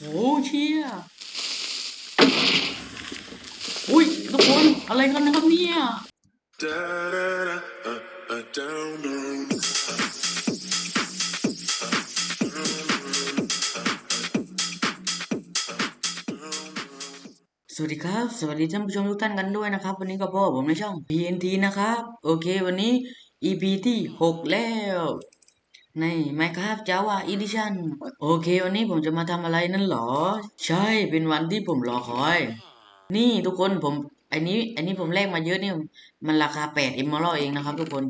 โอ้เชี่ยอุ้ยทุกคนอะไรกันนะครับเนี่ย สวัสดีครับ สวัสดีท่านผู้ชมทุกท่านกันด้วยนะครับ วันนี้ก็พ่อผมในช่อง PNT นะครับ โอเค วันนี้ EP ที่ 6 แล้ว ใน Minecraft Java Edition โอเควันนี้ผมจะมาทำอะไรนั่นหรอ ใช่เป็นวันที่ผมรอคอย นี่ทุกคนผมอันนี้อันนี้ผมแลกมาเยอะนี่มันราคา8 Emerald เองนะครับ ทุกคน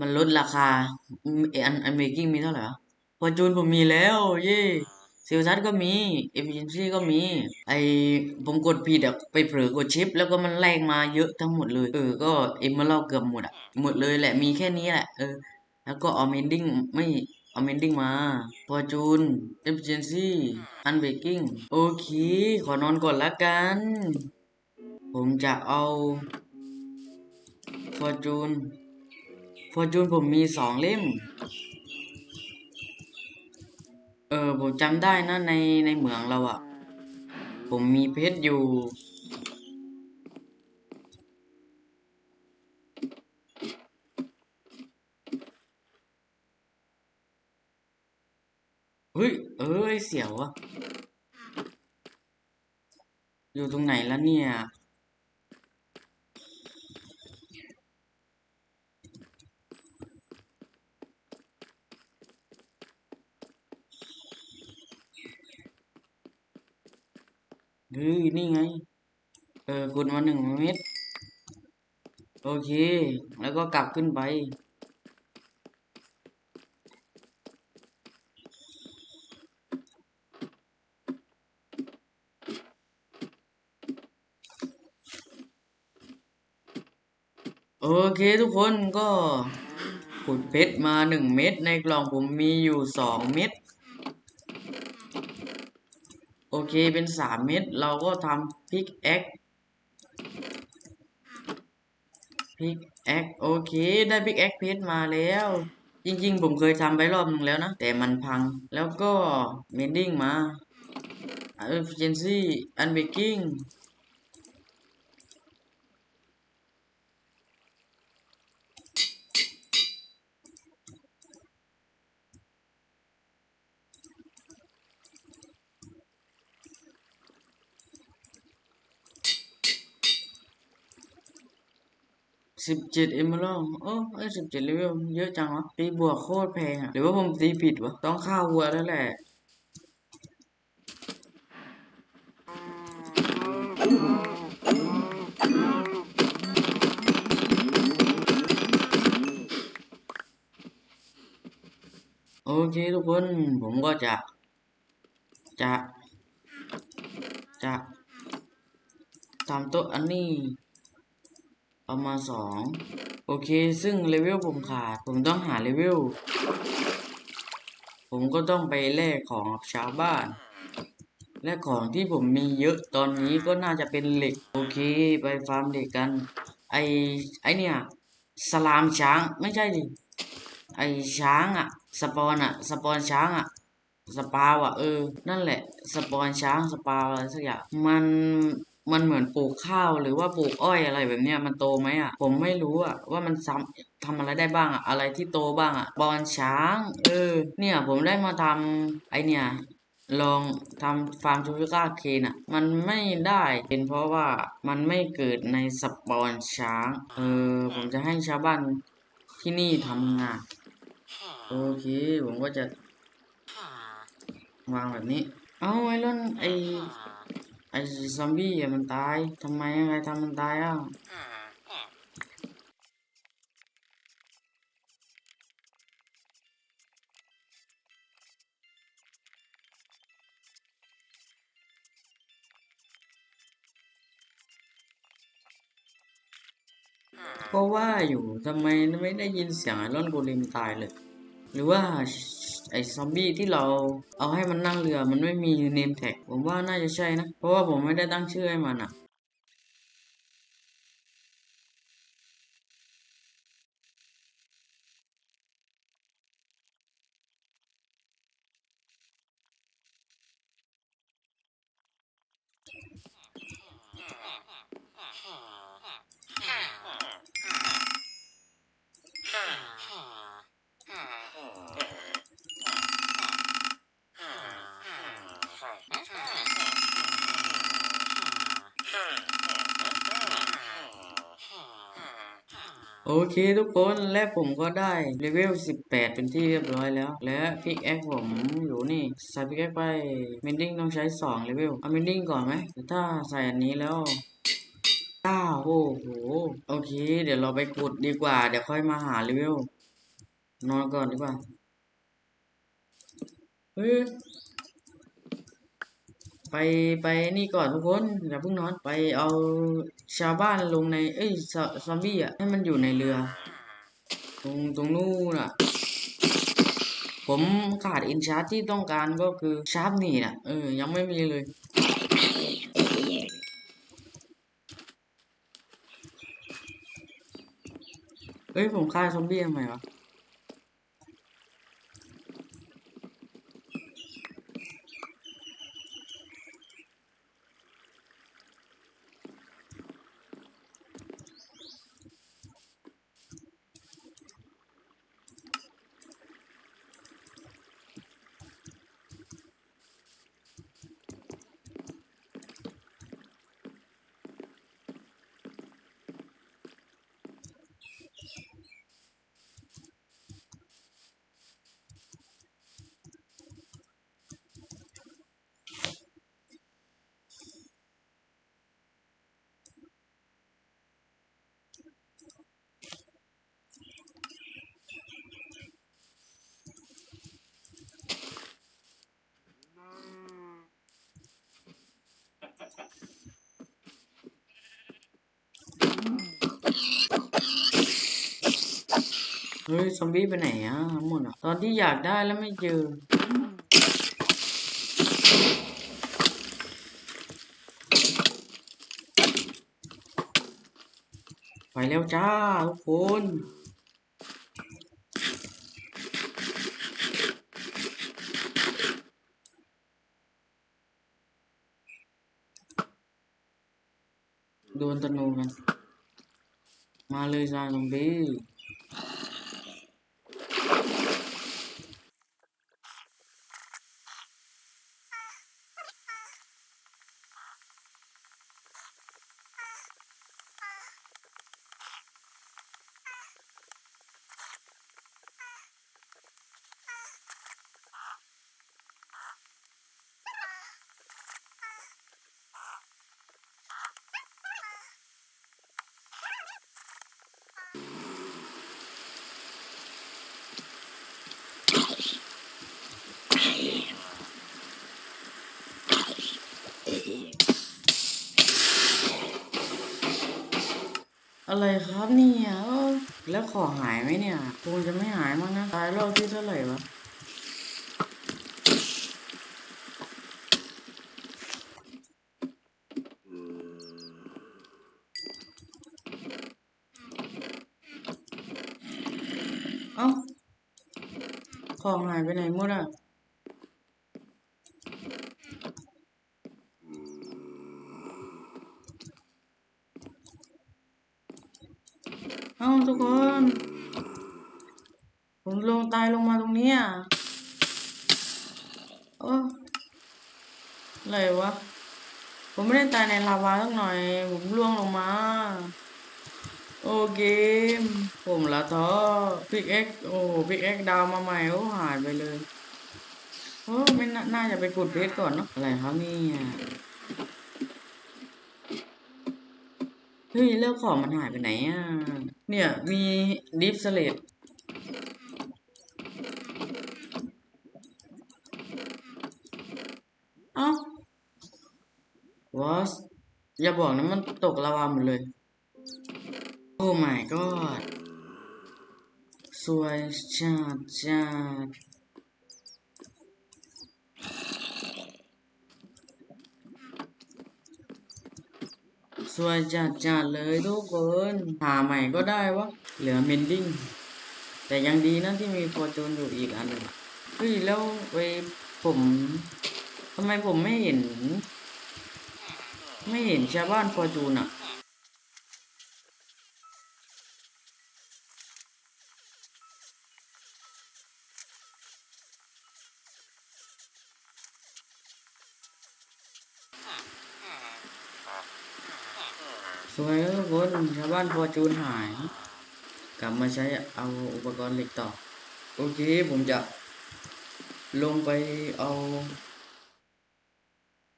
มันลดราคาอืมอันอันเมกิ้งมีเท่าไหร่อะพอจูนผมมีแล้ว เย่เซลซัสก็มีเอฟ i ิ i ซี่ก็มี ไอผมกดผิดอะไปเผลอกดชิป แล้วก็มันแลกมาเยอะทั้งหมดเลย เออ ก็เอ็มมาเล่าเกือบหมดอะหมดเลยแหละมีแค่นี้แหละ เออ แล้วก็เอาเมนดิ้งไม่เอาเมนดิ้งมาพอจูนเอฟ i ิ i ซี่อันเบกกิ้งโอเค ขอนอนก่อนละกัน ผมจะเอาฟอร์จูนฟอร์จูนผมมีสองเล่ม เออผมจำได้นะในในเหมืองเราอะผมมีเพชรอยู่ เฮ้ย เอ้ย เสียวอะอยู่ตรงไหนแล้วเนี่ย เฮ้ย นี่ไง เออขุดมาหนึ่งเม็ด โอเค แล้วก็กลับขึ้นไป โอเคทุกคนก็ขุดเพชรมาหนึ่งเม็ดในกล่องผมมีอยู่สองเม็ดโอเคเป็นสามเม็ดเราก็ทำพิกแอคพิกแอคโอเคได้พิกแอคเพชรมาแล้ว จริงๆ ผมเคยทำไปรอบนึงแล้วนะ แต่มันพังแล้วก็เมนดิ้งมา efficiency unbreaking สิบเจ็ดเอมเมอรัลโอ้ไอ้สิบเจ็ดเลเวลเยอะจังวะตีบวกโคตรแพงอะหรือว่าผมตีผิดวะ ต้องฆ่าวัวแล้วแหละโอเคทุกคนผมก็จะ จะ จะทำโต๊ะอันนี้ เอามาสองโอเค ซึ่งเลเวลผมขาด ผมต้องหาเลเวล ผมก็ต้องไปแลกของกับชาวบ้าน และของที่ผมมีเยอะตอนนี้ก็น่าจะเป็นเหล็ก โอเค ไปฟาร์มเหล็กกัน ไอไอเนี่ยสลามช้างไม่ใช่ดิไอช้างอะสปอนอะสปอนช้างอะสปาวอะเออ นั่นแหละ สปอนช้างสปาวอะไรสักอย่างมัน มันเหมือนปลูกข้าวหรือว่าปลูกอ้อยอะไรแบบเนี้ยมันโตไหมอะ ผมไม่รู้อะว่ามันซ้ำทำอะไรได้บ้างอะ อะไรที่โตบ้างอะบอลช้าง เออ เนี่ยผมได้มาทำไอเนี่ยลองทำฟาร์มชูฟิก้าเคนอะ มันไม่ได้เป็นเพราะว่ามันไม่เกิดในสปอนช้าง เออ ผมจะให้ชาวบ้านที่นี่ทำงาน โอเค ผมก็จะ วางแบบนี้ เอาไอ้ล่นไอ ไอ้ซอมบี้อะมันตายทำไมอะไรทำมันตายอะก็ว่าอยู่ทำไมไม่ได้ยินเสียงไอรอนโกเลมตายเลย หรือว่า ไอ้ซอมบี้ที่เราเอาให้มันนั่งเรือมันไม่มีเนมแท็กผมว่าน่าจะใช่นะ เพราะว่าผมไม่ได้ตั้งชื่อให้มันอะ เคทุกคนและผมก็ได้เลเวล 18 เป็นที่เรียบร้อยแล้ว และพิกแอคผมอยู่นี่ใส่พิกแอคไปเมนดิ้งต้องใช้2เลเวลเอาเมนดิ้งก่อนไหมถ้าใส่อันนี้แล้วก้าโอ้โห โอเค เดี๋ยวเราไปขุดดีกว่า เดี๋ยวค่อยมาหาเลเวลนอนก่อนดีกว่า เฮ้ย ไปไปนี่ก่อนทุกคนอย่าเพิ่งนอนไปเอาชาวบ้านลงใน เอ้ยซอมบี้อะให้มันอยู่ในเรือ ตรงตรงนู้นอะ ผมขาดอินชาร์จที่ต้องการก็คือชาร์ปนี่นะเออ ยังไม่มีเลยเอ้ยผมฆ่าซอมบี้ทำไมวะ เฮ้ยซอมบี้ไปไหนอะทั้งหมดอะ ตอนที่อยากได้แล้วไม่เจอไปแล้วจ้าทุกคน นตนูกัน มาเลยจ้าซอมบี้ อะไร ครับเนี่ยเอ้าแล้วของหายไหมเนี่ยคงจะไม่หายมั้งนะตายรอบที่เท่าไหร่วะเอ้าของหายไปไหนหมดอะ เอ้าทุกคน ผมลงตายลงมาตรงเนี้ยโอ้ อะไรวะ ผมไม่ได้ตายในลาวาสักหน่อย ผมล่วงลงมา โอเกม ผมละท้อพิกเอ็กโอ้พิกเอ็กดาวมาใหม่โอ้หายไปเลยโอ้ไม่น่าน่าจะไปกดเพชรก่อนเนาะอะไรครับนี่เฮ้ยแล้วของมันหายไปไหนอะ เนี่ยมีดิฟสเลตเอ้าว อส อย่าบอกนะมันตกลาวาหมดเลย โอ้ my god สวยจัดจัดสวยจัดจัดเลยทุกคนหาใหม่ก็ได้วะ เหลือเมนดิ้ง แต่ยังดีนะที่มีฟอร์จูนอยู่อีกอันนึงเฮ้ยแล้วไปผมทำไมผมไม่เห็น ไม่เห็นชาวบ้านฟอร์จูนอะ สวยทุกคนชาวบ้านฟอร์จูนหาย กลับมาใช้เอาอุปกรณ์เหล็กต่อ โอเค ผมจะลงไปเอา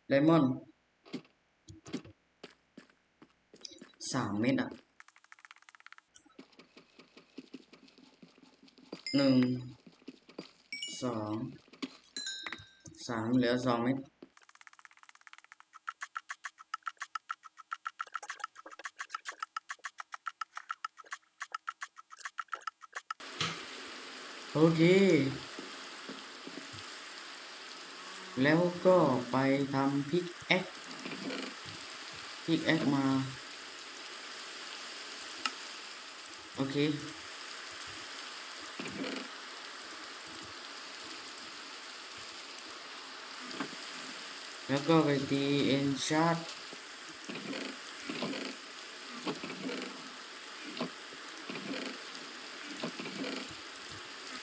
ไดมอนด์ สามเม็ดอะหนึ่งสองสามเหลือสองเม็ดโอเค แล้วก็ไปทำพิกแอคพิกแอคมา โอเคแล้วก็ไปตีเอ็นชาร์ด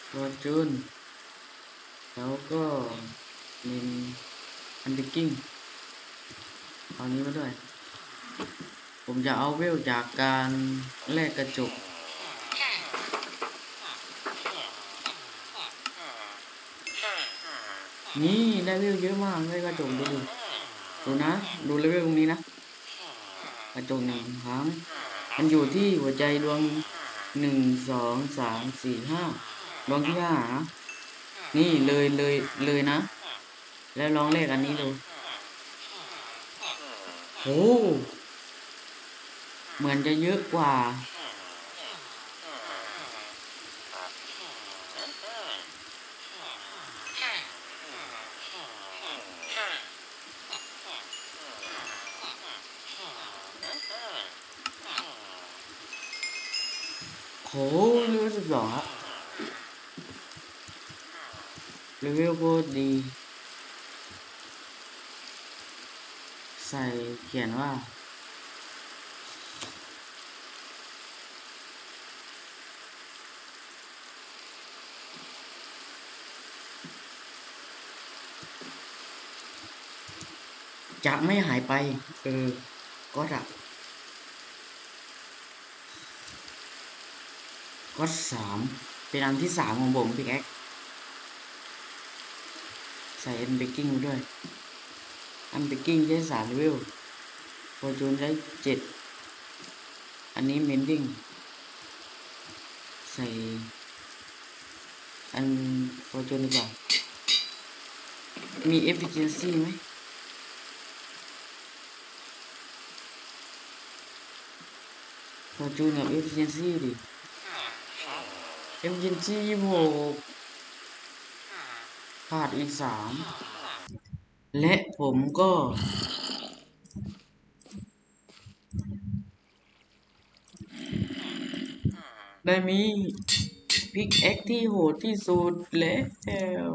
ฟอร์จูนแล้วก็มีอันดิกิ้งเอานี้มาด้วย ผมจะเอาเวลจากการแลกกระจก นี่ได้เวลเยอะมากเลยกระจกดูดิดูนะ ดูเลเวลตรงนี้นะกระจกหนึ่งครั้งมันอยู่ที่หัวใจดวงหนึ่งสองสามสี่ห้าดวงที่ห้านะนี่เลยเลยเลยนะ แล้วลองเลขอันนี้ดูโอ้เหมือนจะเยอะกว่า หเลเวลสิบสองอะเลเวลโคตรดี ใส่เขียนว่าจะไม่หายไป เออ ก็ดับ ก็สามเป็นอันที่สามของผมพี่แอ๊กใส่เอ็นเบกกิ้งด้วย อันเบกกิ้งใช้สามเลเวลฟอร์จูนใช้เจ็ดอันนี้เมนดิ้งใส่อันฟอร์จูนดีกว่ามี efficiency ไหมฟอร์จูนกับ efficiency ดิ efficiency ยี่หกขาดอีกสามและผมก็ ได้มีพิกแอคที่โหดที่สุดแล้ว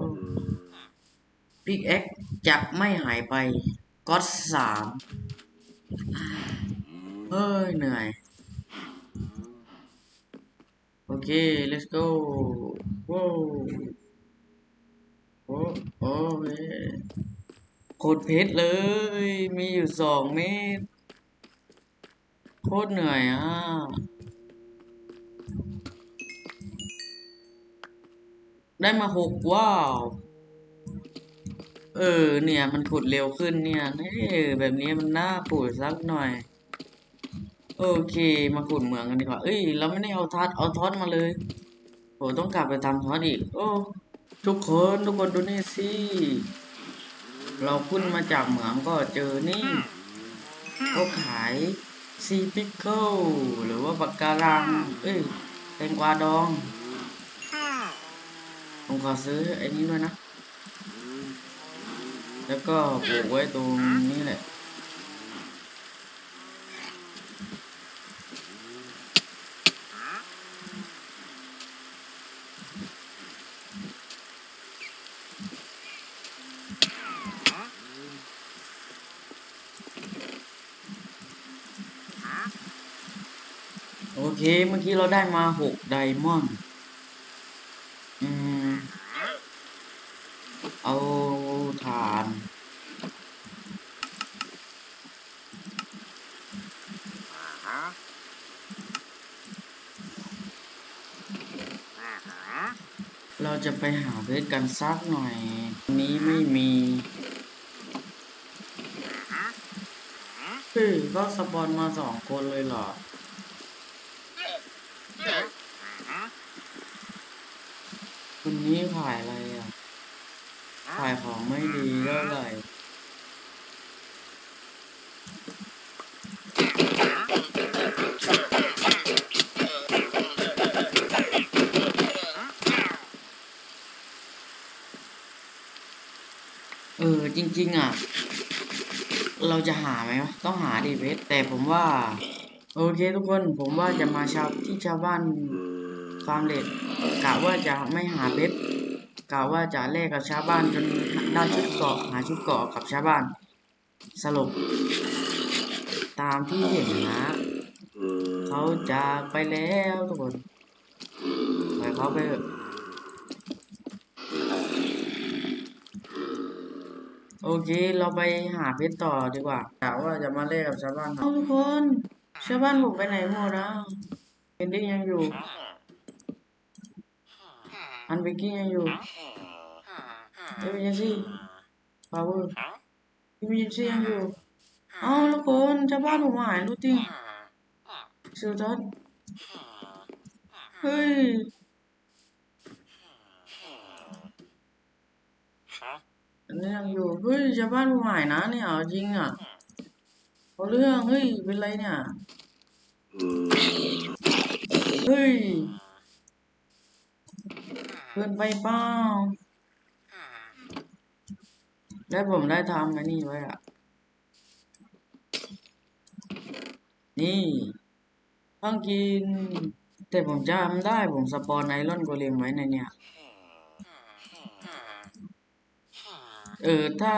พิกแอคจะไม่หายไปก็อดสามเฮ้ยเหนื่อย โอเค let's go ว้าวโอ้โอเคโคตรเพชรเลย มีอยู่สองเมตร โคตรเหนื่อยอะ ได้มาหกว้าว เออ เนี่ย มันขุดเร็วขึ้นเนี่ยเอ้ยแบบนี้มันน่าขุดสักหน่อย โอเค มาขุดเหมืองกันดีกว่า เอ้ย เราไม่ได้เอาทัดเอาทอตมาเลยโหต้องกลับไปทำทอตอีก โอ้ ทุกคนทุกคนดูนี่สิ เราขึ้นมาจากเหมืองก็เจอนี่เขาขายซีพิกเกิลหรือว่าปากการัง เอ้ย แตงกวาดองผมขอซื้อไอ้นี้ด้วยนะ แล้วก็ปลูกไว้ตรงนี้แหละ โอเค เมื่อ กี้เราได้มาหกไดมอนด์อืม เอาถ่านโจะไปหาเพชรกันสักหน่อย นี้ไม่มีเฮ้ยก็สปอนมาสองคนเลยเหรอ ค นี้ขายอะไรอะ ขายของไม่ดีเท่าไหร่เออจริง ๆ อะ เราจะหาไหมวะต้องหาดิเวทแต่ผมว่า โอเคทุกคนผมว่าจะมาชาวที่ชาวบ้านฟาร์มเลด กะว่าจะไม่หาเพชรกะว่าจะแลกกับชาวบ้านจนได้ชุดเกาะหาชุดเกาะกับชาวบ้าน สรุป ตามที่เห็นนะเขาจากไปแล้วทุกคนไปล่อยเขาไปเถอะโอเค เราไปหาเพชรต่อดีกว่ากะว่าจะมาเล่นกับชาวบ้านทุกคน ชาวบ้านผมไปไหนหมดอะเฮนดี้ยังอยู่ อันเบกกี้ยังอยู่เอเมนซี่พาวเวอร์เอเมนซี่ยังอยู่เอาทุกคนชาวบ้านผมหายรู้จริงสุดยอดเฮ้ยอันนี้ยังอยู่เฮ้ยชาวบ้านผมหายนะเนี่ยจริงอะเอาเรื่องเฮ้ยเป็นไรเนี่ยเฮ้ย กินไปเปล่าแล้วผมได้ทำไอ้นี่ไว้อะนี่ต้องกิน แต่ผมจำได้ผมสปอนไอรอนโกเลมไว้ในเนี่ย เออ ถ้า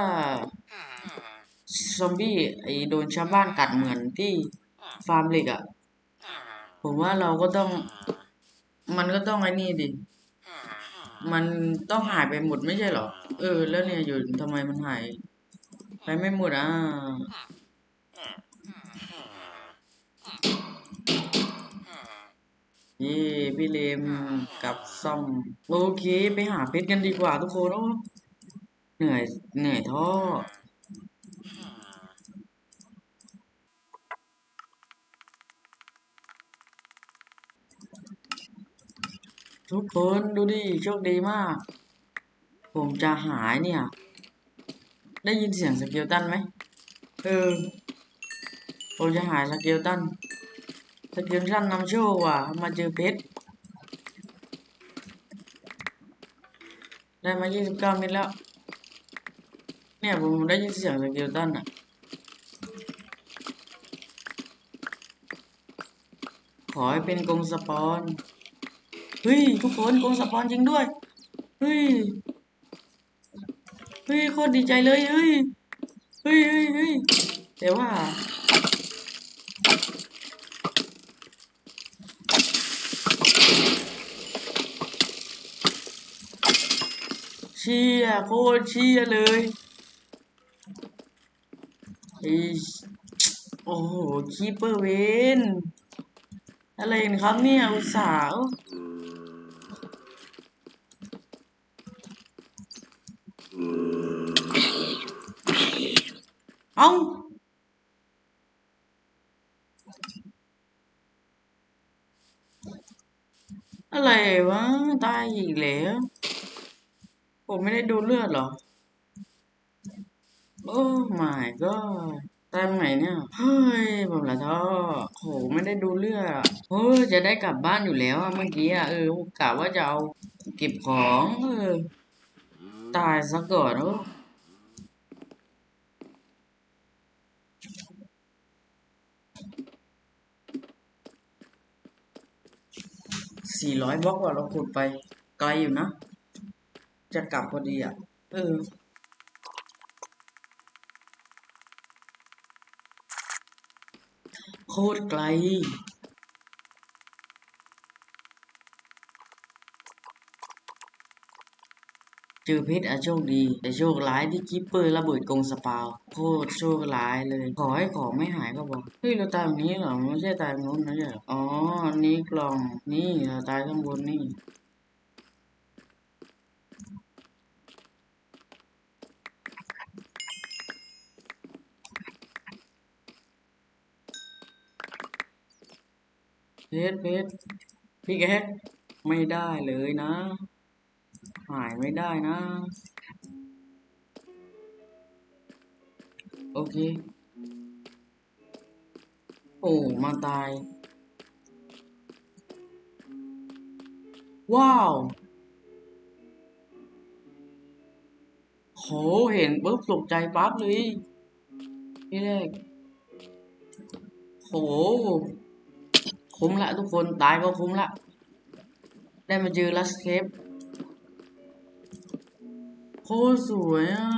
ซอมบี้ไอโดนชาวบ้านกัดเหมือนที่ฟาร์มเหล็กอะผมว่าเราก็ต้อง มันก็ต้องไอ้นี่ดิ มันต้องหายไปหมดไม่ใช่เหรอ เออ แล้วเนี่ยอยู่ทำไมมันหาย ไปไม่หมดอะ เย่พี่เลมกับซ่อม โอเค ไปหาเพชรกันดีกว่าทุกคนโอ้เหนื่อยเหนื่อยท้อ ทุกคนดูดิโชคดีมาก ผมจะหายเนี่ย ได้ยินเสียงสเกลตันไหมเออผมจะหายสเกลตันสเกลตันนำโชคว่ะ มาเจอเพชรได้มา 29 เม็ดแล้ว เนี่ยผมได้ยินเสียงสเกลตันอะขอให้เป็นกงสปอน เฮ้ยทุกคนกงสปอนจริงด้วย เฮ้ย เฮ้ยโคตรดีใจเลย เฮ้ย เฮ้ยเฮ้ยเฮ้ยแต่ว่า เชียโคตรเชียเลยอ้โอ้โหคีเปอร์เวน อะไรกันครับเนี่ยอุตสาห์เอ้าอะไรวะตายอีกแล้วผมไม่ได้ดูเลือดหรอ โอ้ my god ตายตรงไหนเนี่ยเฮ้ยผมละท้อโหไม่ได้ดูเลือดอะโอ้ยจะได้กลับบ้านอยู่แล้วอะเมื่อกี้อะเออกะว่าจะเอาเก็บของเออตายซะก่อนโอ้สี่ร้อยบล็อกว่าเราขุดไปไกลอยู่นะ จะกลับพอดีอะ เออ โคตรไกล เจอเพชรอะโชคดี แต่โชคร้ายที่คิปเปอร์ระเบิดกรงสปาวโคตรโชคร้ายเลย ขอให้ของไม่หายก็บอกเฮ้ยเราตายตรงนี้เหรอไม่ใช่ตายตรงนู้นนะเนี่ยอ๋ออันนี้กล่องนี่เราตายข้างบนนี่ เพชรเพชรพี่แกไม่ได้เลยนะ หายไม่ได้นะ โอเค โอ้มาตาย ว้าวโหเห็นปุ๊บตกใจปั๊บเลยพี่แรกโห คุ้มละทุกคนตายก็คุ้มละ ได้มาเจอลัสเคปโคตรสวยอะ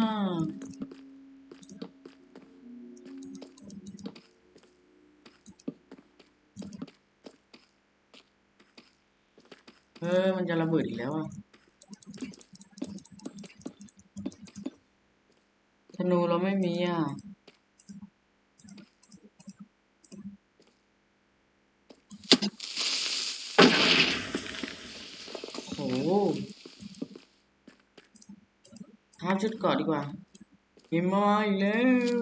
เออ มันจะระเบิดอีกแล้วอะธนูเราไม่มีอะ โห ทำชุดเกาะดีกว่าหิมะอีกแล้ว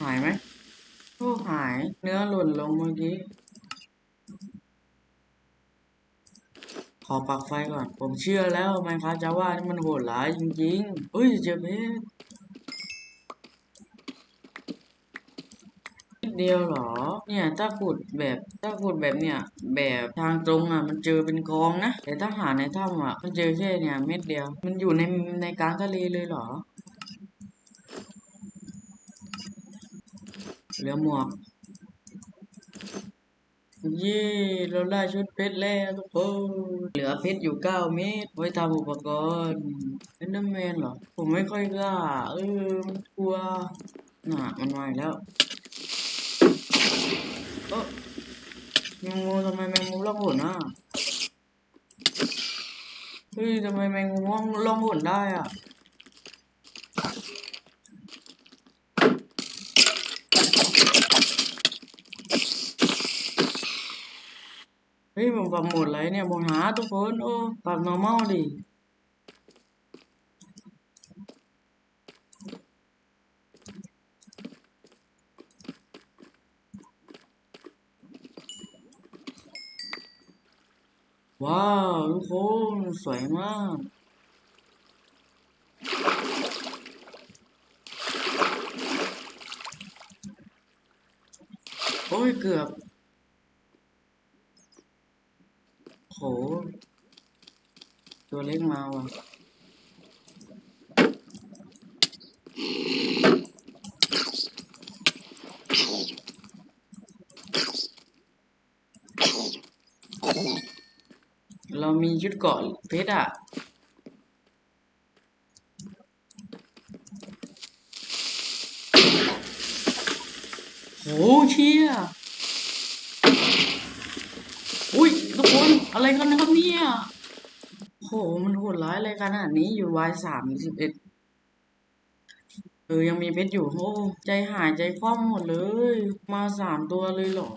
หายไหมโอ้หาย เนื้อหล่นลงเมื่อกี้ ขอปักไฟก่อน ผมเชื่อแล้วไมครับจะว่านี่มันโหดร้ายจริงๆเฮ้ยเจอเพชรนิด เดียวหรอ เนี่ยถ้าขุดแบบถ้าขุดแบบเนี่ย แบบทางตรงอะมันเจอเป็นกองนะ แต่ถ้าหาในถ้ำอะมันเจอแค่เนี่ยเม็ดเดียว มันอยู่ในในกลางทะเลเลยหรอ เหลือหมวก เย้เราได้ชุดเพชรแล้วทุกคน เหลือเพชรอยู่เก้าเม็ดไว้ทำอุปกรณ์เอนเดอร์แมนเหรอ ผมไม่ค่อยกล้า เออ มันกลัวน่ะมันมาแล้ว เออแมงมุมทำไมแมงมุมล่องหนอะเฮ้ยทำไมแมงมุมล่องล่องหนได้อะเฮ้ยผมปรับโหมดอะไรเนี่ยผมหาทุกคนโอ้ปรับ normal ดิ ว้าวทุกคนสวยมาก โอ้ยเกือบโหตัวเล็กมาว่ะ เรามีชุดเกาะเพชรอะโหเชี่ยอุ้ยทุกคนอะไรกันนะครับเนี่ยโหมันโหดร้ายอะไรขนาดนี้อยู่วายสามสิบเอ็ดเออยังมีเพชรอยู่โอ้ใจหายใจคว่ำหมดเลย มาสามตัวเลยเหรอ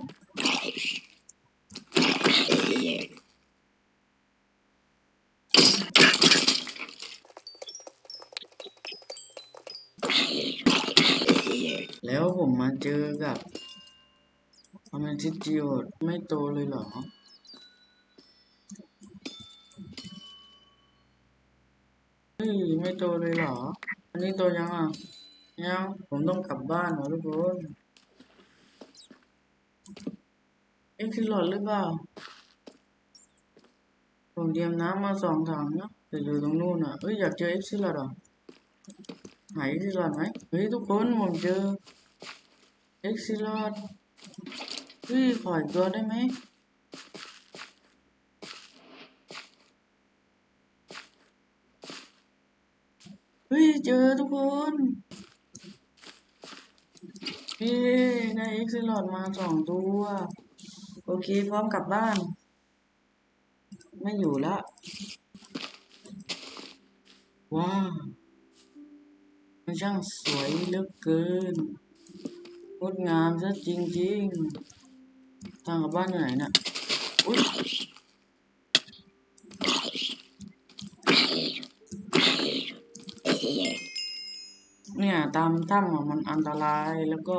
แล้วผมมาเจอกับ อเมทิจิโอดไม่โตเลยเหรอเฮ้ยไม่โตเลยเหรอ อันนี้โตยังอะยังผมต้องกลับบ้านเหรอทุกคนเอ็กซ์หลอดหรือเปล่า ผมเตรียมน้ำมาสองถังนะแต่อยู่ตรงนู้นอะเฮ้ยอยากเจอเอ็กซ์หลอดเหรอหายเอ็กซ์หลอดไหมเฮ้ยทุกคนผมเจอเอ็กซ์หลอด เฮ้ยขออีกตัวได้ไหมเฮ้ยเจอทุกคนเฮ้ยได้เอ็กซ์ลอดมาสองตัว โอเค พร้อมกลับบ้าน ไม่อยู่ละว้าวมันช่างสวยเหลือเกินงดงามซะจริงๆ ทางกลับบ้านอยู่ไหนน่ะอุ้ยเนี่ย ตามถ้ำอะมันอันตรายแล้วก็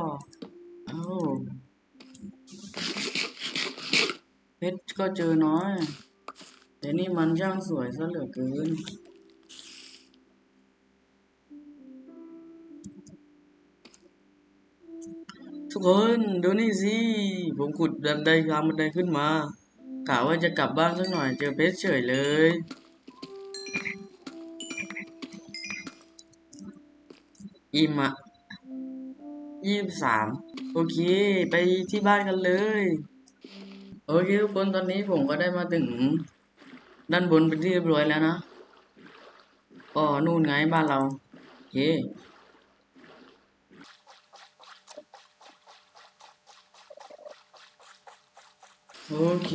เอ้าเพชรก็เจอน้อย แต่นี่มันช่างสวยซะเหลือเกิน กคนดูนี่สิ ผมขุดบันไดทางบันไดขึ้นมากะว่าจะกลับบ้านสักหน่อยเจอเพชรเฉยเลย อิมอะยี่สิบสามโอเค ไปที่บ้านกันเลย โอเคทุกคนตอนนี้ผมก็ได้มาถึง ด้านบนเป็นที่เรียบร้อยแล้วนะก็นู่นไงบ้านเราโอเค โอเค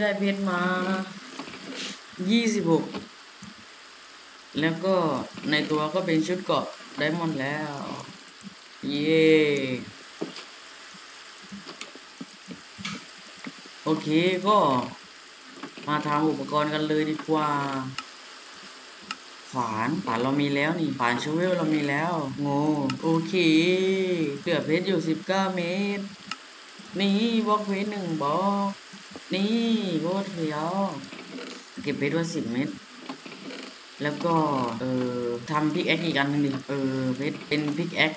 ได้เพชรมายี่สิบหกแล้วก็ในตัวก็เป็นชุดเกาะไดมอนด์แล้ว เย้โอเคก็มาทำอุปกรณ์กันเลยดีกว่าฝานฝานเรามีแล้วนี่ฝานชูเวลเรามีแล้วโง่โอเคเหลือเพชรอยู่สิบเก้าเมตร นี่บล็อกเพชรหนึ่งบล็อก นี่โคตรเฟี้ยว เก็บไปด้วยสิบเม็ดแล้วก็ เอ่อทำพิกแอคอีกอันหนึงเออเพชรเป็นพิกแอค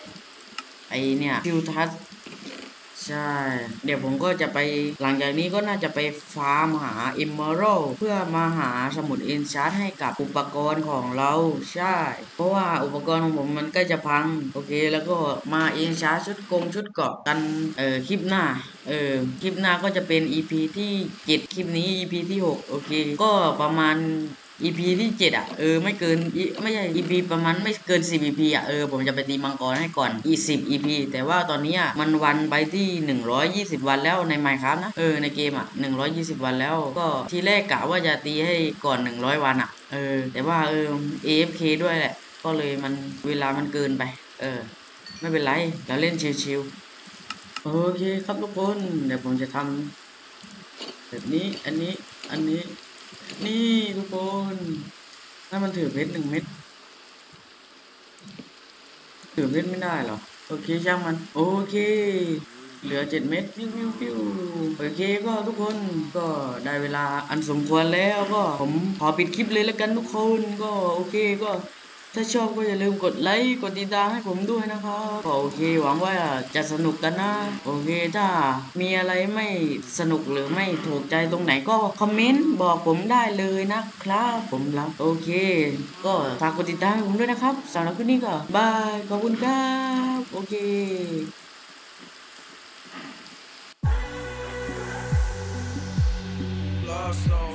ไอเนี่ยฟิวทัส ใช่ เดี๋ยวผมก็จะไปหลังจากนี้ก็น่าจะไปฟาร์มหาเอมเมอรัลเพื่อมาหาสมุดเอนชาร์ให้กับอุปกรณ์ของเราใช่ เพราะว่าอุปกรณ์ของผมมันใก็จะพัง โอเค แล้วก็มาเอนชาร์ชุดกงชุดเกาะกันเอ่อคลิปหน้าเออคลิปหน้าก็จะเป็น EP ที่ 7 คลิปนี้ EP ที่ 6 โอเค ก็ประมาณ EP ที่เจ็ดอะเออไม่เกินไม่ใช่ EP ประมาณไม่เกินสิบ EP อะเออผมจะไปตีมังกรให้ก่อนอีสิบ EP แต่ว่าตอนนี้อะมันวันไปที่หนึ่งร้อยยี่สิบวันแล้วใน Minecraft นะเออในเกมอะหนึ่งร้อยยี่สิบวันแล้วก็ทีแรกกะว่าจะตีให้ก่อนหนึ่งร้อยวันอะเออแต่ว่าเออ AFK ด้วยแหละ ก็เลยมันเวลามันเกินไป เออ ไม่เป็นไรเราเล่นชิวๆโอเคครับทุกคนเดี๋ยวผมจะทำแบบนี้อันนี้อันนี้ นี่ทุกคนถ้ามันถือเพชรหนึ่งเม็ด ถือเพชรไม่ได้เหรอ โอเคช่างมัน โอเค เหลือเจ็ดเม็ดปิ้วปิ้วปิ้วโอเคก็ทุกคนก็ได้เวลาอันสมควรแล้วก็ผมขอปิดคลิปเลยแล้วกันทุกคนก็โอเคก็ ถ้าชอบก็อย่าลืมกดไลค์กดติดตามให้ผมด้วยนะครับโอเคหวังว่าจะสนุกกันนะ โอเคถ้ามีอะไรไม่สนุกหรือไม่ถูกใจตรงไหนก็คอมเมนต์บอกผมได้เลยนะครับผมรับโอเค ก็ฝากกดติดตามให้ผมด้วยนะครับสำหรับคลิปนี้ก็บายขอบคุณครับโอเค Lost on